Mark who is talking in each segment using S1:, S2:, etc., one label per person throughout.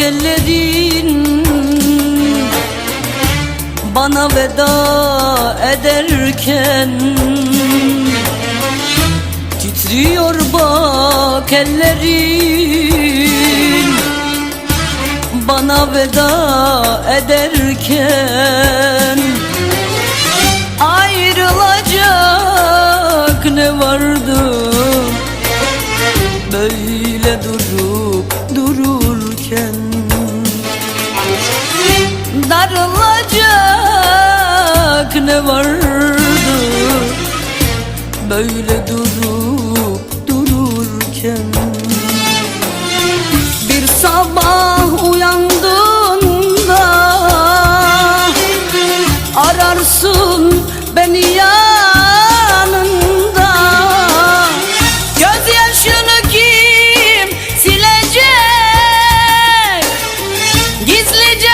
S1: ellerin. Bana veda ederken Titriyor bak ellerin. Bana veda ederken Ayrılacak ne vardı Darılacak ne vardı? Böyle durup dururken Bir sabah uyandığında Ararsın beni silecek? Gizlice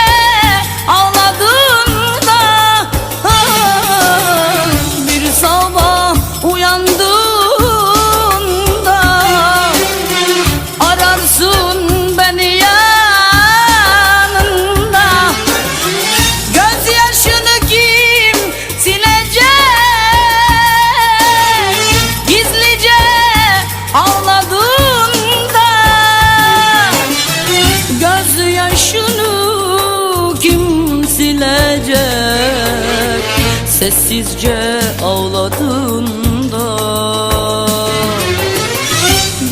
S1: Sessizce ağladığında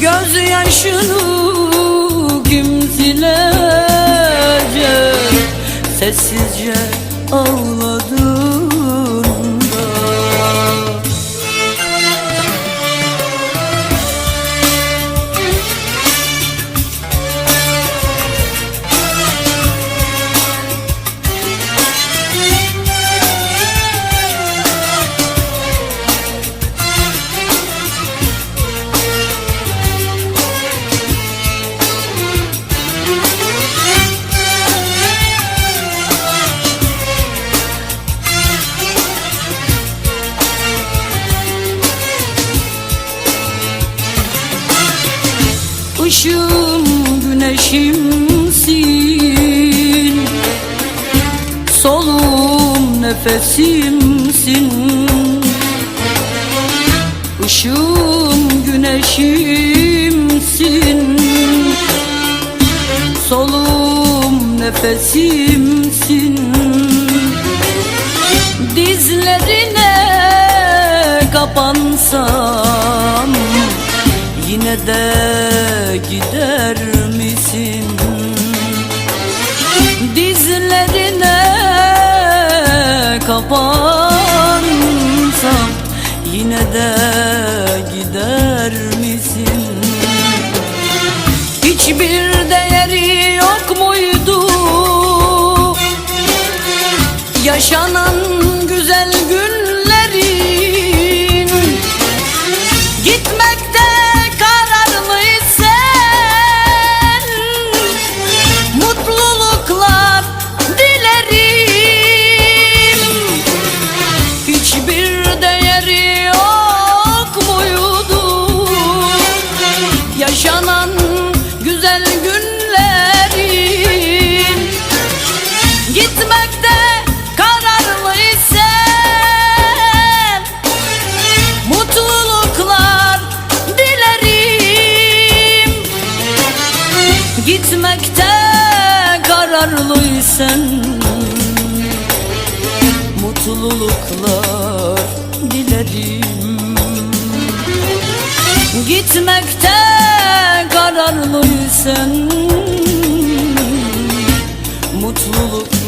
S1: Gözyaşını kim silecek? Sessizce ağladığında Işığım güneşimsin. Solum nefesimsin. Işığım güneşimsin. Solum nefesimsin. Dizlerine kapansam Yine de gider misin? Dizlerine kapansam Yine de gider misin? Hiçbir değeri yok muydu? Yaşanan kararlıysan Mutluluklar dilerim. Gitmekte kararlıysan Mutluluklar